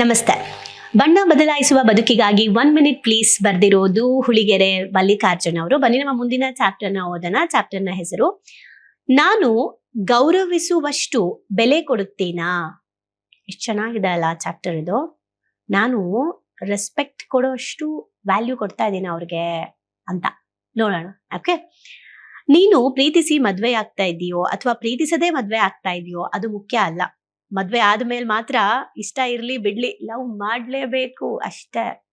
ನಮಸ್ತೆ. ಬಣ್ಣ ಬದಲಾಯಿಸುವ ಬದುಕಿಗಾಗಿ ಒನ್ ಮಿನಿಟ್ ಪ್ಲೀಸ್ ಬರ್ದಿರೋದು ಹುಳಿಗೆರೆ ಮಲ್ಲಿಕಾರ್ಜುನ್ ಅವರು. ಬನ್ನಿ, ನಮ್ಮ ಮುಂದಿನ ಚಾಪ್ಟರ್ನ ಓದೋಣ. ಚಾಪ್ಟರ್ನ ಹೆಸರು, ನಾನು ಗೌರವಿಸುವಷ್ಟು ಬೆಲೆ ಕೊಡುತ್ತೇನಾ? ಎಷ್ಟು ಚೆನ್ನಾಗಿದೆ ಅಲ್ಲ ಚಾಪ್ಟರ್ ಇದು. ನಾನು ರೆಸ್ಪೆಕ್ಟ್ ಕೊಡೋಷ್ಟು ವ್ಯಾಲ್ಯೂ ಕೊಡ್ತಾ ಇದ್ದೀನಿ ಅವ್ರಿಗೆ ಅಂತ. ನೋಡೋಣ ಓಕೆ ನೀನು ಪ್ರೀತಿಸಿ ಮದ್ವೆ ಆಗ್ತಾ ಇದೆಯೋ ಅಥವಾ ಪ್ರೀತಿಸದೇ ಮದ್ವೆ ಆಗ್ತಾ ಇದೆಯೋ, ಅದು ಮುಖ್ಯ ಅಲ್ಲ. ಮದ್ವೆ ಆದ್ಮೇಲೆ ಮಾತ್ರ ಇಷ್ಟ ಇರ್ಲಿ ಬಿಡ್ಲಿ, ಲವ್ ಮಾಡ್ಲೇಬೇಕು ಅಷ್ಟೇ.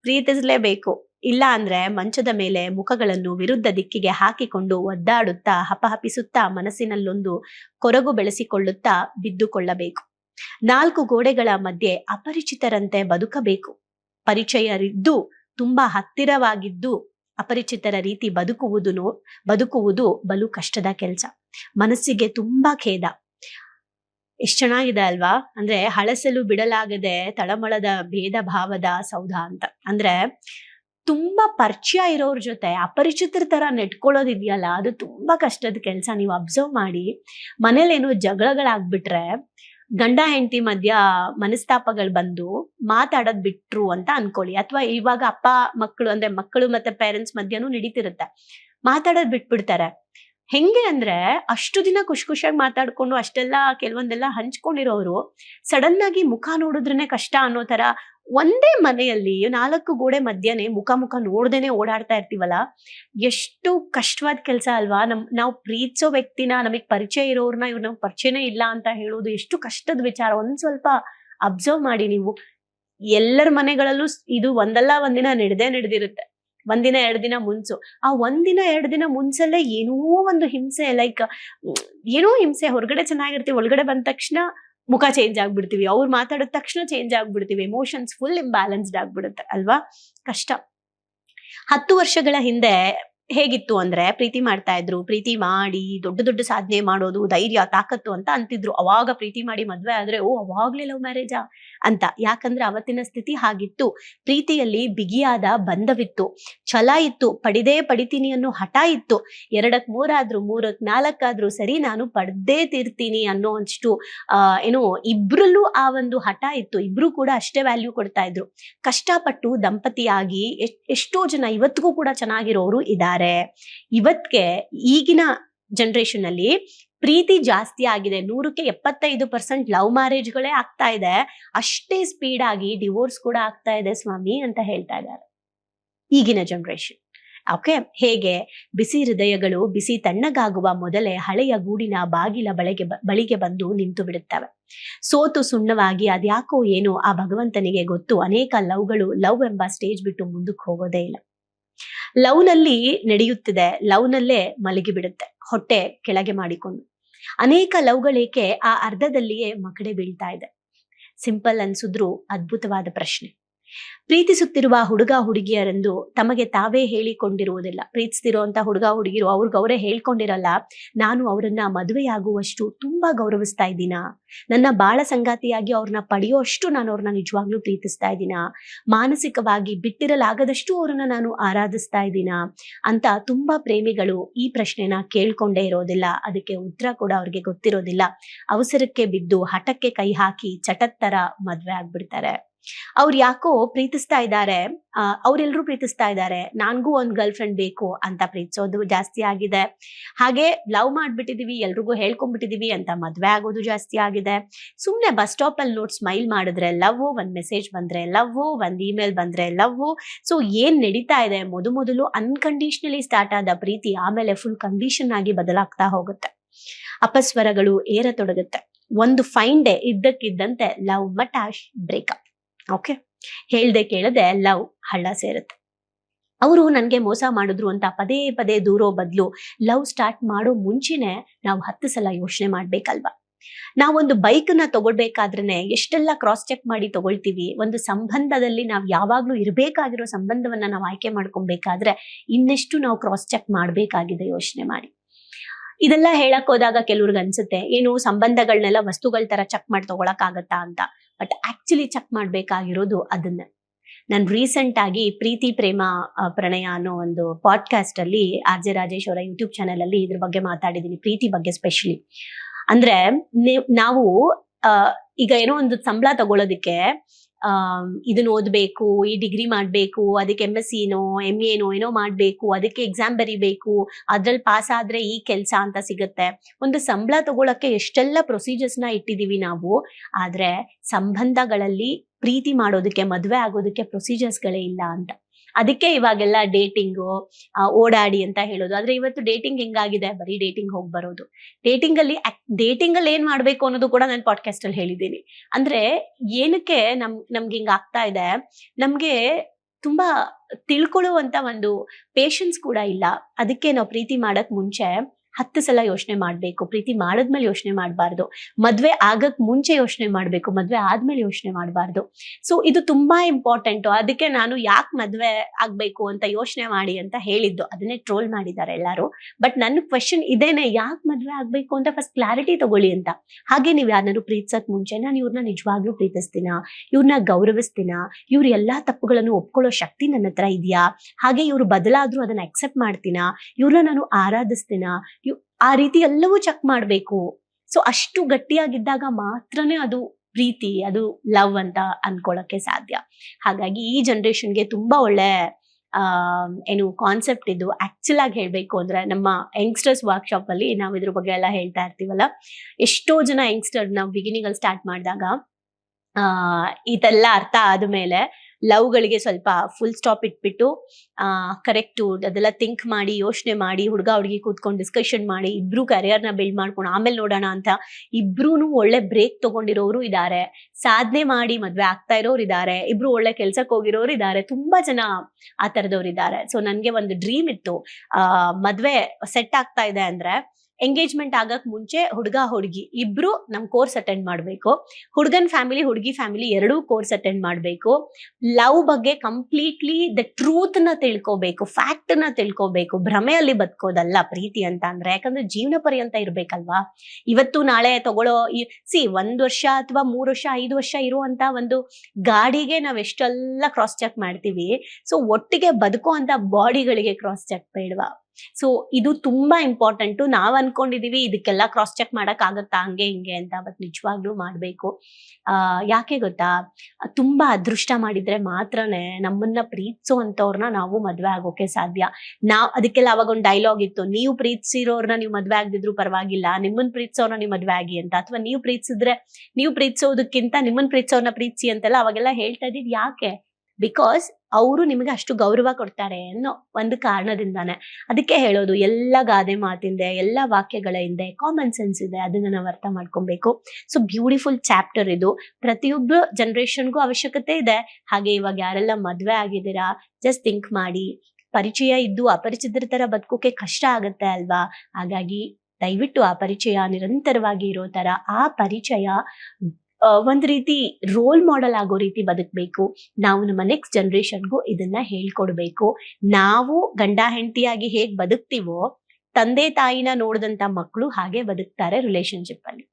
ಪ್ರೀತಿಸ್ಲೇಬೇಕು. ಇಲ್ಲ ಅಂದ್ರೆ ಮಂಚದ ಮೇಲೆ ಮುಖಗಳನ್ನು ವಿರುದ್ಧ ದಿಕ್ಕಿಗೆ ಹಾಕಿಕೊಂಡು ಒದ್ದಾಡುತ್ತಾ ಹಪಹಪಿಸುತ್ತಾ ಮನಸ್ಸಿನಲ್ಲೊಂದು ಕೊರಗು ಬೆಳೆಸಿಕೊಳ್ಳುತ್ತಾ ಬಿದ್ದುಕೊಳ್ಳಬೇಕು. ನಾಲ್ಕು ಗೋಡೆಗಳ ಮಧ್ಯೆ ಅಪರಿಚಿತರಂತೆ ಬದುಕಬೇಕು. ಪರಿಚಯರಿದ್ದು ತುಂಬಾ ಹತ್ತಿರವಾಗಿದ್ದು ಅಪರಿಚಿತರ ರೀತಿ ಬದುಕುವುದು ನೋ, ಬದುಕುವುದು ಬಲು ಕಷ್ಟದ ಕೆಲಸ. ಮನಸ್ಸಿಗೆ ತುಂಬಾ ಖೇದ. ಎಷ್ಟ್ ಚೆನ್ನಾಗಿದೆ ಅಲ್ವಾ? ಅಂದ್ರೆ ಹಳಸಲು ಬಿಡಲಾಗದೆ ತಳಮಳದ ಭೇದ ಭಾವದ ಸೌಧ ಅಂತ. ಅಂದ್ರೆ ತುಂಬಾ ಪರಿಚಯ ಇರೋರ್ ಜೊತೆ, ಅಪರಿಚಿತರ ತರ ನೆಟ್ಕೊಳ್ಳೋದಿದೆಯಲ್ಲ ಅದು ತುಂಬಾ ಕಷ್ಟದ ಕೆಲಸ ನೀವು ಅಬ್ಸರ್ವ್ ಮಾಡಿ. ಮನೇಲೇನೋ ಜಗಳಗಳಾಗ್ಬಿಟ್ರೆ, ಗಂಡ ಹೆಂಡತಿ ಮಧ್ಯ ಮನಸ್ತಾಪಗಳು ಬಂದು ಮಾತಾಡೋದ್ ಬಿಟ್ರು ಅಂತ ಅನ್ಕೊಳ್ಳಿ. ಅಥವಾ ಇವಾಗ ಅಪ್ಪ ಮಕ್ಕಳು ಅಂದ್ರೆ ಮಕ್ಕಳು ಮತ್ತೆ ಪೇರೆಂಟ್ಸ್ ಮಧ್ಯನೂ ನಡೀತಿರುತ್ತೆ. ಮಾತಾಡೋದ್ ಬಿಟ್ಬಿಡ್ತಾರೆ. ಹೆಂಗೆ ಅಂದ್ರೆ ಅಷ್ಟು ದಿನ ಖುಷಿ ಖುಷಿಯಾಗಿ ಮಾತಾಡ್ಕೊಂಡು ಅಷ್ಟೆಲ್ಲ ಕೆಲವೊಂದೆಲ್ಲ ಹಂಚ್ಕೊಂಡಿರೋರು ಸಡನ್ ಆಗಿ ಮುಖ ನೋಡಿದ್ರೇನೆ ಕಷ್ಟ ಅನ್ನೋ ತರ ಒಂದೇ ಮನೆಯಲ್ಲಿ ನಾಲ್ಕು ಗೋಡೆ ಮಧ್ಯನೆ ಮುಖ ಮುಖ ನೋಡ್ದೇನೆ ಓಡಾಡ್ತಾ ಇರ್ತೀವಲ್ಲ, ಎಷ್ಟು ಕಷ್ಟವಾದ ಕೆಲಸ ಅಲ್ವಾ? ನಮ್, ನಾವು ಪ್ರೀತಿಸೋ ವ್ಯಕ್ತಿನ, ನಮಗ್ ಪರಿಚಯ ಇರೋರ್ನ ಇವ್ರು ನಮ್ಗೆ ಪರಿಚಯನೇ ಇಲ್ಲ ಅಂತ ಹೇಳೋದು ಎಷ್ಟು ಕಷ್ಟದ ವಿಚಾರ. ಒಂದ್ ಸ್ವಲ್ಪ ಅಬ್ಸರ್ವ್ ಮಾಡಿ ನೀವು. ಎಲ್ಲರ ಮನೆಗಳಲ್ಲೂ ಇದು ಒಂದಲ್ಲ ಒಂದಿನ ನಡೆದೇ ನಡೆದಿರುತ್ತೆ. ಒಂದಿನ ಎರಡು ದಿನ ಮುಂಚು. ಆ ಒಂದಿನ ಎರಡು ದಿನ ಮುಂಚೆಲ್ಲೇ ಏನೋ ಒಂದು ಹಿಂಸೆ ಲೈಕ್ ಏನೋ ಹಿಂಸೆ. ಹೊರಗಡೆ ಚೆನ್ನಾಗಿರ್ತೀವಿ, ಒಳಗಡೆ ಬಂದ ತಕ್ಷಣ ಮುಖ ಚೇಂಜ್ ಆಗ್ಬಿಡ್ತೀವಿ. ಅವ್ರು ಮಾತಾಡಿದ ತಕ್ಷಣ ಚೇಂಜ್ ಆಗ್ಬಿಡ್ತೀವಿ. ಎಮೋಷನ್ಸ್ ಫುಲ್ ಇಂಬ್ಯಾಲೆನ್ಸ್ಡ್ ಆಗ್ಬಿಡುತ್ತೆ, ಅಲ್ವಾ? ಕಷ್ಟ. ಹತ್ತು ವರ್ಷಗಳ ಹಿಂದೆ ಹೇಗಿತ್ತು ಅಂದ್ರೆ ಪ್ರೀತಿ ಮಾಡ್ತಾ ಇದ್ರು, ಪ್ರೀತಿ ಮಾಡಿ, ದೊಡ್ಡ ದೊಡ್ಡ ಸಾಧನೆ ಮಾಡೋದು, ಧೈರ್ಯ, ತಾಕತ್ತು ಅಂತ ಅಂತಿದ್ರು. ಅವಾಗ ಪ್ರೀತಿ ಮಾಡಿ ಮದ್ವೆ ಆದ್ರೆ, ಓ, ಅವಾಗ್ಲೇ ಲವ್ ಮ್ಯಾರೇಜಾ ಅಂತ. ಯಾಕಂದ್ರೆ ಅವತ್ತಿನ ಸ್ಥಿತಿ ಹಾಗಿತ್ತು. ಪ್ರೀತಿಯಲ್ಲಿ ಬಿಗಿಯಾದ ಬಂಧವಿತ್ತು. ಛಲ ಇತ್ತು. ಪಡಿದೇ ಪಡಿತೀನಿ ಅನ್ನೋ ಹಠ ಇತ್ತು. ಎರಡಕ್ ಮೂರಾದ್ರೂ, ಮೂರಕ್ ನಾಲ್ಕಾದ್ರೂ ಸರಿ ನಾನು ಪಡ್ದೇ ತೀರ್ತೀನಿ ಅನ್ನೋ ಅಷ್ಟು ಏನೋ, ಇಬ್ರಲ್ಲೂ ಆ ಒಂದು ಹಠ ಇತ್ತು. ಇಬ್ರು ಕೂಡ ಅಷ್ಟೇ ವ್ಯಾಲ್ಯೂ ಕೊಡ್ತಾ ಇದ್ರು. ಕಷ್ಟಪಟ್ಟು ದಂಪತಿಯಾಗಿ ಎಷ್ಟೋ ಜನ ಇವತ್ತಿಗೂ ಕೂಡ ಚೆನ್ನಾಗಿರೋರು ಇದ್ದಾರೆ. ಇವತ್ಗೆ ಈಗಿನ ಜನರೇಷನ್ ಅಲ್ಲಿ ಪ್ರೀತಿ ಜಾಸ್ತಿ ಆಗಿದೆ. ನೂರಕ್ಕೆ ಎಪ್ಪತ್ತೈದು ಪರ್ಸೆಂಟ್ ಲವ್ ಮ್ಯಾರೇಜ್ಗಳೇ ಆಗ್ತಾ ಇದೆ. ಅಷ್ಟೇ ಸ್ಪೀಡ್ ಆಗಿ ಡಿವೋರ್ಸ್ ಕೂಡ ಆಗ್ತಾ ಇದೆ ಸ್ವಾಮಿ ಅಂತ ಹೇಳ್ತಾ ಇದ್ದಾರೆ. ಈಗಿನ ಜನರೇಷನ್ ಓಕೆ ಹೇಗೆ? ಬಿಸಿ ಹೃದಯಗಳು, ಬಿಸಿ ತಣ್ಣಗಾಗುವ ಮೊದಲೇ ಹಳೆಯ ಗೂಡಿನ ಬಾಗಿಲ ಬಳಿಗೆ ಬಳಿಗೆ ಬಂದು ನಿಂತು ಬಿಡುತ್ತವೆ. ಸೋತು ಸುಣ್ಣವಾಗಿ ಅದ್ಯಾಕೋ ಏನೋ ಆ ಭಗವಂತನಿಗೆ ಗೊತ್ತು. ಅನೇಕ ಲವ್ಗಳು, ಲವ್ ಎಂಬ ಸ್ಟೇಜ್ ಬಿಟ್ಟು ಮುಂದಕ್ಕೆ ಹೋಗೋದೇ ಇಲ್ಲ. ಲವ್ನಲ್ಲಿ ನಡೆಯುತ್ತಿದೆ ಲವ್ ನಲ್ಲೇ ಮಲಗಿ ಬಿಡುತ್ತೆ ಹೊಟ್ಟೆ ಕೆಳಗೆ ಮಾಡಿಕೊಂಡು. ಅನೇಕ ಲವ್ಗಳೇಕೆ ಆ ಅರ್ಧದಲ್ಲಿಯೇ ಮಕಡೆ ಬೀಳ್ತಾ ಇದೆ? ಸಿಂಪಲ್ ಅನ್ಸಿದ್ರು ಅದ್ಭುತವಾದ ಪ್ರಶ್ನೆ. ಪ್ರೀತಿಸುತ್ತಿರುವ ಹುಡುಗ ಹುಡುಗಿಯರೆಂದು ತಮಗೆ ತಾವೇ ಹೇಳಿಕೊಂಡಿರುವುದಿಲ್ಲ. ಪ್ರೀತಿಸ್ತಿರುವಂತ ಹುಡುಗ ಹುಡುಗಿರು ಅವ್ರಿಗೆ ಅವರೇ ಹೇಳ್ಕೊಂಡಿರಲ್ಲ, ನಾನು ಅವರನ್ನ ಮದುವೆಯಾಗುವಷ್ಟು ತುಂಬಾ ಗೌರವಿಸ್ತಾ ಇದ್ದೀನಾ? ನನ್ನ ಬಾಳ ಸಂಗಾತಿಯಾಗಿ ಅವ್ರನ್ನ ಪಡೆಯುವಷ್ಟು ನಾನು ಅವ್ರನ್ನ ನಿಜವಾಗ್ಲೂ ಪ್ರೀತಿಸ್ತಾ ಇದ್ದೀನಾ? ಮಾನಸಿಕವಾಗಿ ಬಿಟ್ಟಿರಲಾಗದಷ್ಟು ಅವ್ರನ್ನ ನಾನು ಆರಾಧಿಸ್ತಾ ಇದ್ದೀನಾ? ಅಂತ ತುಂಬಾ ಪ್ರೇಮಿಗಳು ಈ ಪ್ರಶ್ನೆನ ಕೇಳ್ಕೊಂಡೇ ಇರೋದಿಲ್ಲ. ಅದಕ್ಕೆ ಉತ್ತರ ಕೂಡ ಅವ್ರಿಗೆ ಗೊತ್ತಿರೋದಿಲ್ಲ. ಅವಸರಕ್ಕೆ ಬಿದ್ದು ಹಠಕ್ಕೆ ಕೈ ಹಾಕಿ ಚಟತ್ತರ ಮದ್ವೆ ಆಗ್ಬಿಡ್ತಾರೆ. ಅವ್ರು ಯಾಕೋ ಪ್ರೀತಿಸ್ತಾ ಇದ್ದಾರೆ ಅವ್ರೆಲ್ರೂ ಪ್ರೀತಿಸ್ತಾ ಇದ್ದಾರೆ ನನ್ಗೂ ಒಂದ್ ಗರ್ಲ್ ಫ್ರೆಂಡ್ ಬೇಕು ಅಂತ ಪ್ರೀತಿಸೋದು ಜಾಸ್ತಿ ಆಗಿದೆ. ಹಾಗೆ ಲವ್ ಮಾಡ್ಬಿಟ್ಟಿದೀವಿ, ಎಲ್ರಿಗೂ ಹೇಳ್ಕೊಂಡ್ಬಿಟ್ಟಿದೀವಿ ಅಂತ ಮದ್ವೆ ಆಗೋದು ಜಾಸ್ತಿ ಆಗಿದೆ. ಸುಮ್ನೆ ಬಸ್ ಸ್ಟಾಪ್ ಅಲ್ಲಿ ನೋಟ್ ಸ್ಮೈಲ್ ಮಾಡಿದ್ರೆ ಲವ್, ಒಂದ್ ಮೆಸೇಜ್ ಬಂದ್ರೆ ಲವ್, ಒಂದ್ ಇಮೇಲ್ ಬಂದ್ರೆ ಲವ್. ಸೊ, ಏನ್ ನಡೀತಾ ಇದೆ? ಮೊದಲು ಮೊದಲು ಅನ್ಕಂಡೀಷನಲಿ ಸ್ಟಾರ್ಟ್ ಆದ ಪ್ರೀತಿ ಆಮೇಲೆ ಫುಲ್ ಕಂಡೀಷನ್ ಆಗಿ ಬದಲಾಗ್ತಾ ಹೋಗುತ್ತೆ. ಅಪಸ್ವರಗಳು ಏರತೊಡಗುತ್ತೆ. ಒಂದು ಫೈನ್ ಡೇ ಇದ್ದಕ್ಕಿದ್ದಂತೆ ಲವ್ ಮಟಾಶ್ ಬ್ರೇಕಪ್. ಓಕೆ ಹೇಳ್ದೆ ಕೇಳದೆ ಲವ್, ಹಳ್ಳ ಸೇರುತ್ತೆ. ಅವರು ನನ್ಗೆ ಮೋಸ ಮಾಡಿದ್ರು ಅಂತ ಪದೇ ಪದೇ ದೂರೋ ಬದಲು ಲವ್ ಸ್ಟಾರ್ಟ್ ಮಾಡೋ ಮುಂಚೆನೆ ನಾವು ಹತ್ತು ಸಲ ಯೋಚನೆ ಮಾಡ್ಬೇಕಲ್ವಾ? ನಾವೊಂದು ಬೈಕ್ನ ತಗೊಳ್ಬೇಕಾದ್ರೇನೆ ಎಷ್ಟೆಲ್ಲ ಕ್ರಾಸ್ ಚೆಕ್ ಮಾಡಿ ತಗೊಳ್ತೀವಿ, ಒಂದು ಸಂಬಂಧದಲ್ಲಿ ನಾವು ಯಾವಾಗ್ಲೂ ಇರಬೇಕಾಗಿರೋ ಸಂಬಂಧವನ್ನ ನಾವು ಆಯ್ಕೆ ಮಾಡ್ಕೊಬೇಕಾದ್ರೆ ಇನ್ನೆಷ್ಟು ನಾವು ಕ್ರಾಸ್ ಚೆಕ್ ಮಾಡ್ಬೇಕಾಗಿದೆ ಯೋಚನೆ ಮಾಡಿ. ಇದೆಲ್ಲ ಹೇಳಕ್ ಹೋದಾಗ ಕೆಲವ್ರಿಗೆ ಅನ್ಸುತ್ತೆ, ಏನು ಸಂಬಂಧಗಳನ್ನೆಲ್ಲ ವಸ್ತುಗಳ ತರ ಚೆಕ್ ಮಾಡಿ ತಗೊಳಕ್ ಆಗತ್ತಾ ಅಂತ. ಬಟ್ ಆಕ್ಚುಲಿ ಚೆಕ್ ಮಾಡ್ಬೇಕಾಗಿರೋದು ಅದನ್ನ. ನಾನು ರೀಸೆಂಟ್ ಆಗಿ ಪ್ರೀತಿ, ಪ್ರೇಮ ಪ್ರಣಯ ಅನ್ನೋ ಒಂದು ಪಾಡ್ಕಾಸ್ಟ್ ಅಲ್ಲಿ ಆರ್ ಜೆ ರಾಜೇಶ್ ಅವರ ಯೂಟ್ಯೂಬ್ ಚಾನೆಲ್ ಅಲ್ಲಿ ಇದ್ರ ಬಗ್ಗೆ ಮಾತಾಡಿದೀನಿ, ಪ್ರೀತಿ ಬಗ್ಗೆ ಸ್ಪೆಷಲಿ ಅಂದ್ರೆ ನಾವು ಈಗ ಏನೋ ಒಂದು ಸಂಬಳ ತಗೊಳ್ಳೋದಕ್ಕೆ ಆ ಇದನ್ನ ಓದ್ಬೇಕು, ಈ ಡಿಗ್ರಿ ಮಾಡ್ಬೇಕು, ಅದಕ್ಕೆ ಎಂ ಎಸ್ ಸಿನೋ ಎಂ ಎನೋ ಏನೋ ಮಾಡ್ಬೇಕು, ಅದಕ್ಕೆ ಎಕ್ಸಾಮ್ ಬರಿಬೇಕು ಅದ್ರಲ್ಲಿ ಪಾಸ್ ಆದ್ರೆ ಈ ಕೆಲಸ ಅಂತ ಸಿಗುತ್ತೆ. ಒಂದು ಸಂಬಳ ತಗೊಳಕ್ಕೆ ಎಷ್ಟೆಲ್ಲ ಪ್ರೊಸೀಜರ್ಸ್ನ ಇಟ್ಟಿದೀವಿ ನಾವು, ಆದ್ರೆ ಸಂಬಂಧಗಳಲ್ಲಿ ಪ್ರೀತಿ ಮಾಡೋದಕ್ಕೆ, ಮದ್ವೆ ಆಗೋದಕ್ಕೆ ಪ್ರೊಸೀಜರ್ಸ್ ಗಳೇ ಇಲ್ಲ ಅಂತ. ಅದಕ್ಕೆ ಇವಾಗೆಲ್ಲ ಡೇಟಿಂಗು ಓಡಾಡಿ ಅಂತ ಹೇಳೋದು. ಆದ್ರೆ ಇವತ್ತು ಡೇಟಿಂಗ್ ಹೆಂಗಾಗಿದೆ? ಬರೀ ಡೇಟಿಂಗ್ ಹೋಗಿ ಬರೋದು. ಡೇಟಿಂಗ್ ಅಲ್ಲಿ ಡೇಟಿಂಗ್ ಅಲ್ಲಿ ಏನ್ ಮಾಡ್ಬೇಕು ಅನ್ನೋದು ಕೂಡ ನಾನು ಪಾಡ್ಕಾಸ್ಟ್ ಅಲ್ಲಿ ಹೇಳಿದ್ದೀನಿ. ಅಂದ್ರೆ ಏನಕ್ಕೆ ನಮ್, ನಮ್ಗೆ ಹಿಂಗ ಆಗ್ತಾ ಇದೆ? ನಮ್ಗೆ ತುಂಬಾ ತಿಳ್ಕೊಳ್ಳುವಂತ ಒಂದು ಪೇಷನ್ಸ್ ಕೂಡ ಇಲ್ಲ. ಅದಕ್ಕೆ ನಾವು ಪ್ರೀತಿ ಮಾಡಕ್ ಮುಂಚೆ ಹತ್ತು ಸಲ ಯೋಚನೆ ಮಾಡ್ಬೇಕು, ಪ್ರೀತಿ ಮಾಡಿದ್ಮೇಲೆ ಯೋಚನೆ ಮಾಡಬಾರ್ದು, ಮದ್ವೆ ಆಗಕ್ ಮುಂಚೆ ಯೋಚನೆ ಮಾಡ್ಬೇಕು, ಮದ್ವೆ ಆದ್ಮೇಲೆ ಯೋಚನೆ ಮಾಡಬಾರ್ದು. ಸೊ ಇದು ತುಂಬಾ ಇಂಪಾರ್ಟೆಂಟ್ ಅದಕ್ಕೆ ನಾನು ಯಾಕೆ ಮದ್ವೆ ಆಗ್ಬೇಕು ಅಂತ ಯೋಚನೆ ಮಾಡಿ ಅಂತ ಹೇಳಿದ್ದು. ಅದನ್ನೇ ಟ್ರೋಲ್ ಮಾಡಿದ್ದಾರೆ ಎಲ್ಲರೂ. ಬಟ್ ನನ್ನ ಕ್ವೆಶನ್ ಇದೇನೆ, ಯಾಕೆ ಮದ್ವೆ ಆಗ್ಬೇಕು ಅಂತ ಫಸ್ಟ್ ಕ್ಲಾರಿಟಿ ತಗೊಳ್ಳಿ ಅಂತ. ಹಾಗೆ ನೀವು ಯಾರನ್ನೂ ಪ್ರೀತಿಸಕ್ ಮುಂಚೆ, ನಾನು ಇವ್ರನ್ನ ನಿಜವಾಗ್ಲೂ ಪ್ರೀತಿಸ್ತೀನ ಇವ್ರನ್ನ ಗೌರವಿಸ್ತೀನ, ಇವ್ರ ಎಲ್ಲಾ ತಪ್ಪುಗಳನ್ನು ಒಪ್ಕೊಳ್ಳೋ ಶಕ್ತಿ ನನ್ನ ಹತ್ರ ಇದೆಯಾ? ಹಾಗೆ ಇವ್ರು ಬದಲಾದ್ರೂ ಅದನ್ನ ಅಕ್ಸೆಪ್ಟ್ ಮಾಡ್ತೀನ? ಇವ್ರನ್ನ ನಾನು ಆರಾಧಿಸ್ತೀನ? ಆ ರೀತಿ ಎಲ್ಲವೂ ಚೆಕ್ ಮಾಡ್ಬೇಕು. ಸೊ ಅಷ್ಟು ಗಟ್ಟಿಯಾಗಿದ್ದಾಗ ಮಾತ್ರನೇ ಅದು ಪ್ರೀತಿ, ಅದು ಲವ್ ಅಂತ ಅನ್ಕೊಳಕ್ಕೆ ಸಾಧ್ಯ. ಹಾಗಾಗಿ ಈ ಜನ್ರೇಷನ್ಗೆ ತುಂಬಾ ಒಳ್ಳೆ ಏನು ಕಾನ್ಸೆಪ್ಟ್ ಇದು. ಆಕ್ಚುಲ್ ಆಗಿ ಹೇಳ್ಬೇಕು ಅಂದ್ರೆ ನಮ್ಮ ಯಂಗ್ಸ್ಟರ್ಸ್ ವರ್ಕ್ಶಾಪ್ ಅಲ್ಲಿ ನಾವು ಇದ್ರ ಬಗ್ಗೆ ಎಲ್ಲ ಹೇಳ್ತಾ ಇರ್ತೀವಲ್ಲ. ಎಷ್ಟೋ ಜನ ಯಂಗ್ಸ್ಟರ್ ನಾವು ಬಿಗಿನಿಂಗ್ ಅಲ್ಲಿ ಸ್ಟಾರ್ಟ್ ಮಾಡಿದಾಗ, ಆ, ಇದೆಲ್ಲ ಅರ್ಥ ಆದ್ಮೇಲೆ ಲವ್ ಗಳಿಗೆ ಸ್ವಲ್ಪ ಫುಲ್ ಸ್ಟಾಪ್ ಇಟ್ಬಿಟ್ಟು, ಆ ಕರೆಕ್ಟು ಅದೆಲ್ಲ ಥಿಂಕ್ ಮಾಡಿ, ಯೋಚನೆ ಮಾಡಿ, ಹುಡುಗ ಹುಡುಗಿ ಕೂತ್ಕೊಂಡು ಡಿಸ್ಕಷನ್ ಮಾಡಿ, ಇಬ್ರು ಕರಿಯರ್ನ ಬಿಲ್ಡ್ ಮಾಡ್ಕೊಂಡು, ಆಮೇಲೆ ನೋಡೋಣ ಅಂತ ಇಬ್ರು ಒಳ್ಳೆ ಬ್ರೇಕ್ ತಗೊಂಡಿರೋರು ಇದ್ದಾರೆ ಸಾಧನೆ ಮಾಡಿ ಮದ್ವೆ ಆಗ್ತಾ ಇರೋರು ಇದ್ದಾರೆ ಇಬ್ರು ಒಳ್ಳೆ ಕೆಲ್ಸಕ್ಕೆ ಹೋಗಿರೋರು ಇದ್ದಾರೆ ತುಂಬಾ ಜನ ಆ ತರದವ್ರು ಇದ್ದಾರೆ ಸೊ ನನ್ಗೆ ಒಂದು ಡ್ರೀಮ್ ಇತ್ತು. ಆ, ಮದ್ವೆ ಸೆಟ್ ಆಗ್ತಾ ಇದೆ ಅಂದ್ರೆ ಎಂಗೇಜ್ಮೆಂಟ್ ಆಗಕ್ ಮುಂಚೆ ಹುಡುಗ, ಹುಡುಗಿ ಇಬ್ರು ನಮ್ ಕೋರ್ಸ್ ಅಟೆಂಡ್ ಮಾಡ್ಬೇಕು. ಹುಡುಗನ್ ಫ್ಯಾಮಿಲಿ ಹುಡುಗಿ ಫ್ಯಾಮಿಲಿ ಎರಡೂ ಕೋರ್ಸ್ ಅಟೆಂಡ್ ಮಾಡ್ಬೇಕು. ಲವ್ ಬಗ್ಗೆ ಕಂಪ್ಲೀಟ್ಲಿ ದ ಟ್ರೂತ್ನ ತಿಳ್ಕೋಬೇಕು ಫ್ಯಾಕ್ಟ್ನ ತಿಳ್ಕೋಬೇಕು. ಭ್ರಮೆಯಲ್ಲಿ ಬದುಕೋದಲ್ಲ ಪ್ರೀತಿ ಅಂತ ಅಂದ್ರೆ. ಯಾಕಂದ್ರೆ ಜೀವನ ಪರ್ಯಂತ ಇರ್ಬೇಕಲ್ವಾ? ಇವತ್ತು ನಾಳೆ ತಗೊಳ್ಳೋ ಸಿ ಒಂದ್ ವರ್ಷ ಅಥವಾ ಮೂರ್ ವರ್ಷ, ಐದು ವರ್ಷ ಇರುವಂತ ಒಂದು ಗಾಡಿಗೆ ನಾವ್ ಎಷ್ಟೆಲ್ಲ ಕ್ರಾಸ್ ಚೆಕ್ ಮಾಡ್ತೀವಿ. ಸೊ ಒಟ್ಟಿಗೆ ಬದುಕೋ ಅಂತ ಬಾಡಿಗಳಿಗೆ ಕ್ರಾಸ್ ಚೆಕ್ ಬೇಡವಾ? ಸೊ ಇದು ತುಂಬಾ ಇಂಪಾರ್ಟೆಂಟ್ ನಾವ್ ಅನ್ಕೊಂಡಿದೀವಿ ಇದಕ್ಕೆಲ್ಲ ಕ್ರಾಸ್ ಚೆಕ್ ಮಾಡಕ್ ಆಗತ್ತಾ, ಹಂಗೆ, ಹಿಂಗೆ ಅಂತ ಬಟ್ ನಿಜವಾಗ್ಲೂ ಮಾಡ್ಬೇಕು. ಆ, ಯಾಕೆ ಗೊತ್ತಾ? ತುಂಬಾ ಅದೃಷ್ಟ ಮಾಡಿದ್ರೆ ಮಾತ್ರನೇ ನಮ್ಮನ್ನ ಪ್ರೀತಿಸೋ ಅಂತವ್ರನ್ನ ನಾವು ಮದ್ವೆ ಆಗೋಕೆ ಸಾಧ್ಯ. ನಾವ್, ಅದಕ್ಕೆಲ್ಲ ಅವಾಗ ಒಂದು ಡೈಲಾಗ್ ಇತ್ತು, ನೀವು ಪ್ರೀತಿಸಿರೋರ್ನ ನೀವು ಮದ್ವೆ ಆಗದಿದ್ರು ಪರವಾಗಿಲ್ಲ, ನಿಮ್ಮನ್ ಪ್ರೀತಿಸೋರ್ನ ನೀವು ಮದ್ವೆ ಆಗಿ ಅಂತ. ಅಥವಾ, ನೀವು ಪ್ರೀತಿಸಿದ್ರೆ, ನೀವು ಪ್ರೀತಿಸೋದಕ್ಕಿಂತ ನಿಮ್ಮನ್ ಪ್ರೀತಿಸೋರ್ನ ಪ್ರೀತಿಸಿ ಅಂತೆಲ್ಲ ಅವಾಗೆಲ್ಲ ಹೇಳ್ತಾ ಇದೀವಿ ಯಾಕೆ? ಬಿಕಾಸ್ ಅವರು ನಿಮಗೆ ಅಷ್ಟು ಗೌರವ ಕೊಡ್ತಾರೆ ಅನ್ನೋ ಒಂದು ಕಾರಣದಿಂದಾನೆ. ಅದಕ್ಕೆ ಹೇಳೋದು, ಎಲ್ಲ ಗಾದೆ ಮಾತಿಂದೆ, ಎಲ್ಲ ವಾಕ್ಯಗಳ ಹಿಂದೆ ಕಾಮನ್ ಸೆನ್ಸ್ ಇದೆ, ಅದನ್ನ ನಾವು ಅರ್ಥ ಮಾಡ್ಕೊಬೇಕು. ಸೊ ಬ್ಯೂಟಿಫುಲ್ ಚಾಪ್ಟರ್ ಇದು. ಪ್ರತಿಯೊಬ್ಬ ಜನರೇಷನ್ಗೂ ಅವಶ್ಯಕತೆ ಇದೆ. ಹಾಗೆ ಇವಾಗ ಯಾರೆಲ್ಲ ಮದ್ವೆ ಆಗಿದ್ದೀರಾ ಜಸ್ಟ್ ಥಿಂಕ್ ಮಾಡಿ. ಪರಿಚಯ ಇದ್ದು ಅಪರಿಚಿತರ ತರ ಬದುಕೋಕೆ ಕಷ್ಟ ಆಗುತ್ತೆ ಅಲ್ವಾ? ಹಾಗಾಗಿ ದಯವಿಟ್ಟು ಆ ಪರಿಚಯ ನಿರಂತರವಾಗಿ ಇರೋ ತರ ಆ ಪರಿಚಯ ಒಂದ್ ರೀತಿ ರೋಲ್ ಮಾಡೆಲ್ ಆಗೋ ರೀತಿ ಬದುಕಬೇಕು. ನಾವು ನಮ್ಮ ನೆಕ್ಸ್ಟ್ ಜನರೇಷನ್ಗೂ ಇದನ್ನ ಹೇಳ್ಕೊಡ್ಬೇಕು. ನಾವು ಗಂಡ ಹೆಂಡತಿಯಾಗಿ ಹೇಗ್ ಬದುಕ್ತಿವೋ, ತಂದೆ ತಾಯಿನ ನೋಡಿದಂತ ಮಕ್ಕಳು ಹಾಗೆ ಬದುಕ್ತಾರೆ ರಿಲೇಶನ್ಶಿಪ್ ಅಲ್ಲಿ.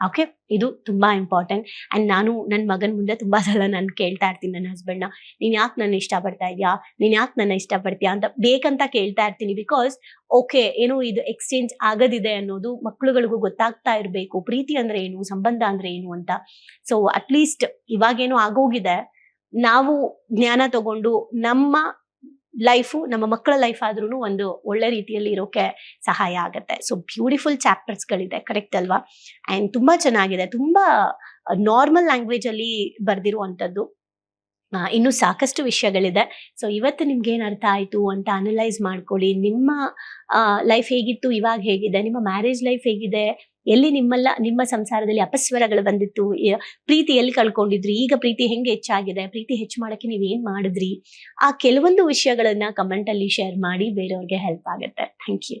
ಓಕೆ ಇದು ತುಂಬಾ ಇಂಪಾರ್ಟೆಂಟ್ ಅಂಡ್ ನಾನು ನನ್ನ ಮಗನ್ ಮುಂದೆ ತುಂಬಾ ಸಲ ನಾನು ಕೇಳ್ತಾ ಇರ್ತೀನಿ ನನ್ನ ಹಸ್ಬೆಂಡ್ನ, ನೀನ್ ಯಾಕೆ ನನ್ನ ಇಷ್ಟಪಡ್ತಾ ಇದೀಯಾ? ನೀನ್ ಯಾಕೆ ನನ್ನ ಇಷ್ಟಪಡ್ತೀಯಾ? ಅಂತ ಬೇಕಂತ ಕೇಳ್ತಾ ಇರ್ತೀನಿ ಬಿಕಾಸ್ ಓಕೆ ಏನು ಇದು ಎಕ್ಸ್ಚೇಂಜ್ ಆಗದಿದೆ ಅನ್ನೋದು ಮಕ್ಳುಗಳಿಗೂ ಗೊತ್ತಾಗ್ತಾ ಇರಬೇಕು. ಪ್ರೀತಿ ಅಂದ್ರೆ ಏನು? ಸಂಬಂಧ ಅಂದ್ರೆ ಏನು ಅಂತ. ಸೊ ಅಟ್ಲೀಸ್ಟ್ ಇವಾಗೇನೋ ಆಗೋಗಿದೆ. ನಾವು ಜ್ಞಾನ ತಗೊಂಡು ನಮ್ಮ ಲೈಫು ನಮ್ಮ ಮಕ್ಕಳ ಲೈಫ್ ಆದ್ರೂ ಒಂದು ಒಳ್ಳೆ ರೀತಿಯಲ್ಲಿ ಇರೋಕೆ ಸಹಾಯ ಆಗುತ್ತೆ. ಸೊ ಬ್ಯೂಟಿಫುಲ್ ಚಾಪ್ಟರ್ಸ್ ಗಳಿದೆ ಕರೆಕ್ಟ್ ಅಲ್ವಾ? ಅಂಡ್ ತುಂಬಾ ಚೆನ್ನಾಗಿದೆ. ತುಂಬಾ ನಾರ್ಮಲ್ ಲ್ಯಾಂಗ್ವೇಜ್ ಅಲ್ಲಿ ಬರ್ದಿರುವಂತದ್ದು ಇನ್ನು ಸಾಕಷ್ಟು ವಿಷಯಗಳಿದೆ. ಸೊ ಇವತ್ತು ನಿಮ್ಗೆ ಏನ್ ಅರ್ಥ ಆಯ್ತು ಅಂತ ಅನಲೈಸ್ ಮಾಡ್ಕೊಳ್ಳಿ. ನಿಮ್ಮ ಲೈಫ್ ಹೇಗಿತ್ತು, ಇವಾಗ ಹೇಗಿದೆ? ನಿಮ್ಮ ಮ್ಯಾರೇಜ್ ಲೈಫ್ ಹೇಗಿದೆ? ಎಲ್ಲಿ ನಿಮ್ಮಲ್ಲ, ನಿಮ್ಮ ಸಂಸಾರದಲ್ಲಿ ಅಪಸ್ವರಗಳು ಬಂದಿತ್ತು ಪ್ರೀತಿ ಎಲ್ಲಿ ಕಳ್ಕೊಂಡಿದ್ರಿ? ಈಗ ಪ್ರೀತಿ ಹೆಂಗೆ ಹೆಚ್ಚಾಗಿದೆ? ಪ್ರೀತಿ ಹೆಚ್ಚು ಮಾಡಕ್ಕೆ ನೀವ್ ಏನ್ ಮಾಡಿದ್ರಿ? ಆ ಕೆಲವೊಂದು ವಿಷಯಗಳನ್ನ ಕಮೆಂಟ್ ಅಲ್ಲಿ ಶೇರ್ ಮಾಡಿ ಬೇರೆಯವ್ರಿಗೆ ಹೆಲ್ಪ್ ಆಗುತ್ತೆ. Thank you